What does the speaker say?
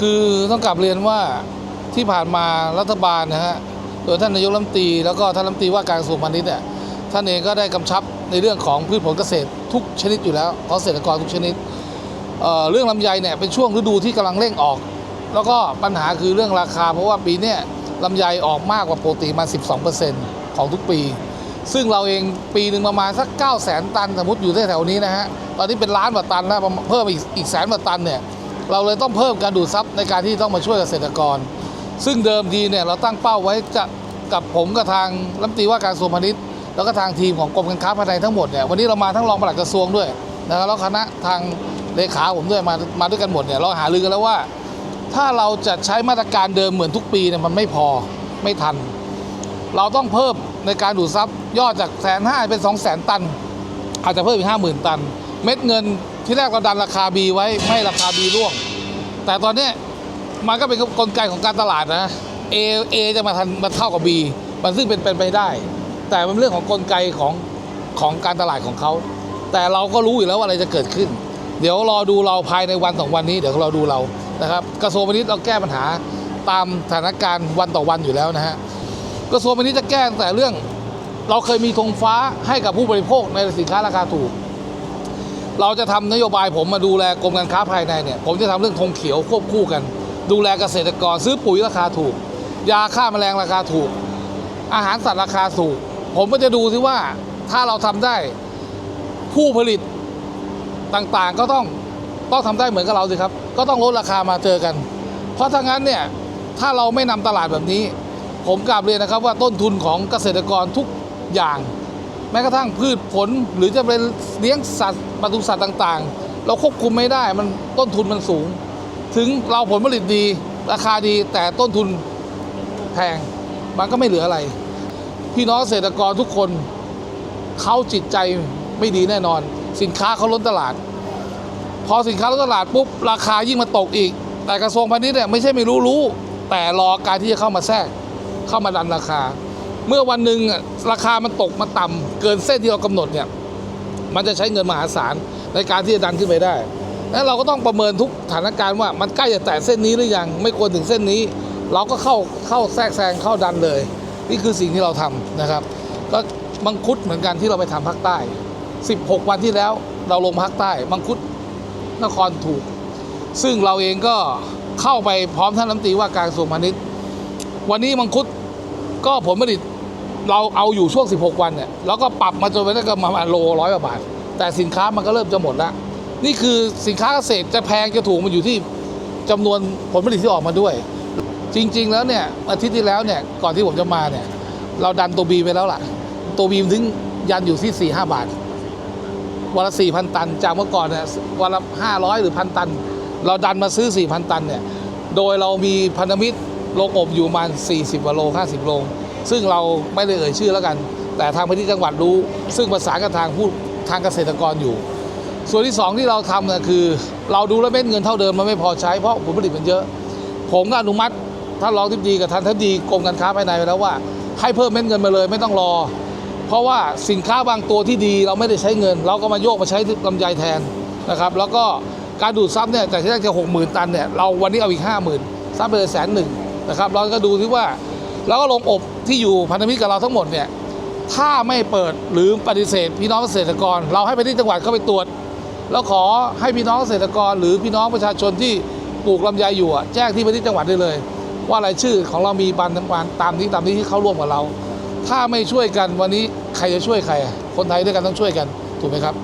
คือต้องกลับเรียนว่าที่ผ่านมารัฐบาลนะฮะโดยท่านนายกรัฐมนตรีแล้วก็ท่านรัฐมนตรีว่าการกระทรวงพาณิชย์เนี่ยท่านเองก็ได้กำชับในเรื่องของพืชผลเกษตรทุกชนิดอยู่แล้วของเกษตรกรทุกชนิดเเรื่องลำไยเนี่ยเป็นช่วงฤดูที่กำลังเร่งออก แล้วก็ปัญหาคือเรื่องราคา เพราะว่าปีนี้ลำไยออกมากกว่าปกติมา 12%ของทุกปี ซึ่งเราเองปีหนึ่งประมาณสัก 9 0 0 0 0 0ตันสมมติอยู่แถวๆนี้นะฮะตอนนี้เป็นล้านกว่าตันแล้วเพิ่มอีกอีกแสนกว่าตันเนี่ย เราเลยต้องเพิ่มการดูดซับในการที่ต้องมาช่วยเกษตรกร ซึ่งเดิมทีเนี่ยเราตั้งเป้าไว้จะกับผมกับทางรัฐมนตรีว่าการกระทรวงพาณิชย์แล้วก็ทางทีมของกรมการค้าภายในทั้งหมดเนี่ยวันนี้เรามาทั้งรองปลัดกระทรวงด้วยนะครับแล้วคณะทางเลขาผมด้วยมามาด้วยกันหมดเนี่ยเราหารือกันแล้วว่า ถ้าเราจะใช้มาตรการเดิมเหมือนทุกปีเนี่ยมันไม่พอไม่ทัน เราต้องเพิ่มในการดูดซับยอดจากแสนห้าเป็นสองแสนตัน อาจจะเพิ่มอีกห้าหมื่นตัน เม็ดเงิน ที่แรกเราดันราคาบีไว้ไม่ราคาบีร่วง แต่ตอนนี้มันก็เป็นกลไกของการตลาดนะ A A จะมาทันมาเท่ากับ B มันซึ่งเป็นเป็นไปได้ แต่มันเป็นเรื่องของกลไกของของการตลาดของเขาแต่เราก็รู้อยู่แล้วว่าอะไรจะเกิดขึ้น เดี๋ยวรอดูเราภายในวันสองวันนี้เดี๋ยวเราดูเรานะครับ กระทรวงพาณิชย์เราแก้ปัญหาตามสถานการณ์วันต่อวันอยู่แล้วนะฮะกระทรวงพาณิชย์จะแก้แต่เรื่อง เราเคยมีธงฟ้าให้กับผู้บริโภคในสินค้าราคาถูก เราจะทำนโยบายผมมาดูแลกรมการค้าภายในเนี่ยผมจะทำเรื่องธงเขียวควบคู่กัน ดูแลเกษตรกรซื้อปุ๋ยราคาถูก ยาฆ่าแมลงราคาถูก อาหารสัตว์ราคาถูก ผมก็จะดูซิว่าถ้าเราทำได้ผู้ผลิตต่างๆ ก็ต้องต้องทำได้เหมือนกับเราสิครับ ก็ต้องลดราคามาเจอกัน เพราะถ้างั้นเนี่ยถ้าเราไม่นำตลาดแบบนี้ ผมกราบเรียนนะครับว่าต้นทุนของเกษตรกรทุกอย่าง แม้กระทั่งพืชผลหรือจะเป็นเลี้ยงสัตว์ปศุสัตว์ต่างๆ เราควบคุมไม่ได้มันต้นทุนมันสูง ถึงเราผลผลิตดี ราคาดีแต่ต้นทุนแพงมันก็ไม่เหลืออะไร พี่น้องเกษตรกรทุกคนเขาจิตใจไม่ดีแน่นอน สินค้าเขาล้นตลาด พอสินค้าล้นตลาดปุ๊บราคายิ่งมาตกอีก แต่กระทรวงพาณิชย์เนี่ยไม่ใช่ไม่รู้รู้ แต่รอการที่จะเข้ามาแทรกเข้ามาดันราคา เมื่อวันหนึ่งราคามันตกมาต่ำเกินเส้นที่เรากำหนดเนี่ยมันจะใช้เงินมหาศาลในการที่จะดันขึ้นไปได้แล้วเราก็ต้องประเมินทุกสถานการณ์ว่ามันใกล้จะแตะเส้นนี้หรือยัง ไม่ควรถึงเส้นนี้ เราก็เข้าเข้าแทรกแซงเข้าดันเลย นี่คือสิ่งที่เราทำนะครับ ก็มังคุดเหมือนกันที่เราไปทำภาคใต้ 16 วันที่แล้วเราลงภาคใต้มังคุดนครถูก ซึ่งเราเองก็เข้าไปพร้อมท่านรัฐมนตรีว่าการกระทรวงพาณิชย์ วันนี้มังคุดก็ผลผลิต เราเอาอยู่ช่วง 16 วันเนี่ยแล้วก็ปรับมาจนไปได้ก็ประมาณโลร้อยกว่าบาท แต่สินค้ามันก็เริ่มจะหมดแล้ว นี่คือสินค้าเกษตรจะแพงจะถูกมันอยู่ที่จำนวนผลผลิตที่ออกมาด้วย จริง ๆ แล้วเนี่ยอาทิตย์ที่แล้วเนี่ยก่อนที่ผมจะมาเนี่ย เราดันตัวบีไปแล้วล่ะ ตัวบีมถึงยันอยู่ที่ 4 5 บาทวันละ4,000ตัน จากเมื่อก่อนเนี่ยวันละ500หรือพันตัน เราดันมาซื้อ4,000ตันเนี่ย โดยเรามีพันธมิตรโรงอบอยู่ประมาณ40กว่าโล50โล ซึ่งเราไม่ได้เอ่ยชื่อแล้วกัน แต่ทางพื้นที่จังหวัดรู้ ซึ่งประสานกับทางผู้ทางเกษตรกรอยู่ ส่วนที่สองที่เราทำเนี่ยคือ เราดูแล้วเม็ดเงินเท่าเดิมมันไม่พอใช้เพราะผลผลิตมันเยอะ ผมก็อนุมัติท่านรองทิบดีกับท่านทัพดีกรมการค้าภายในไปแล้วว่า ให้เพิ่มเม็ดเงินมาเลยไม่ต้องรอ เพราะว่าสินค้าบางตัวที่ดีเราไม่ได้ใช้เงิน เราก็มาโยกมาใช้ลำไยแทนนะครับ แล้วก็การดูดซับเนี่ยจากที่แรกจะหกหมื่นตันเนี่ยเราวันนี้เอาอีกห้าหมื่นซับไปเลยแสนหนึ่งนะครับเราก็ดูที่ว่า แล้วก็ลงอบที่อยู่พันธมิตรกับเราทั้งหมดเนี่ยถ้าไม่เปิดหรือปฏิเสธพี่น้องเกษตรกร เราให้ไปที่จังหวัดเข้าไปตรวจ แล้วขอให้พี่น้องเกษตรกร หรือพี่น้องประชาชนที่ปลูกลำไยอยู่แจ้งที่ไปที่จังหวัดได้เลย ว่ารายชื่อของเรามีบันทึกการตามนี้ตามนี้ที่เข้าร่วมกับเรา ถ้าไม่ช่วยกันวันนี้ใครจะช่วยใคร คนไทยด้วยกันต้องช่วยกันถูกไหมครับ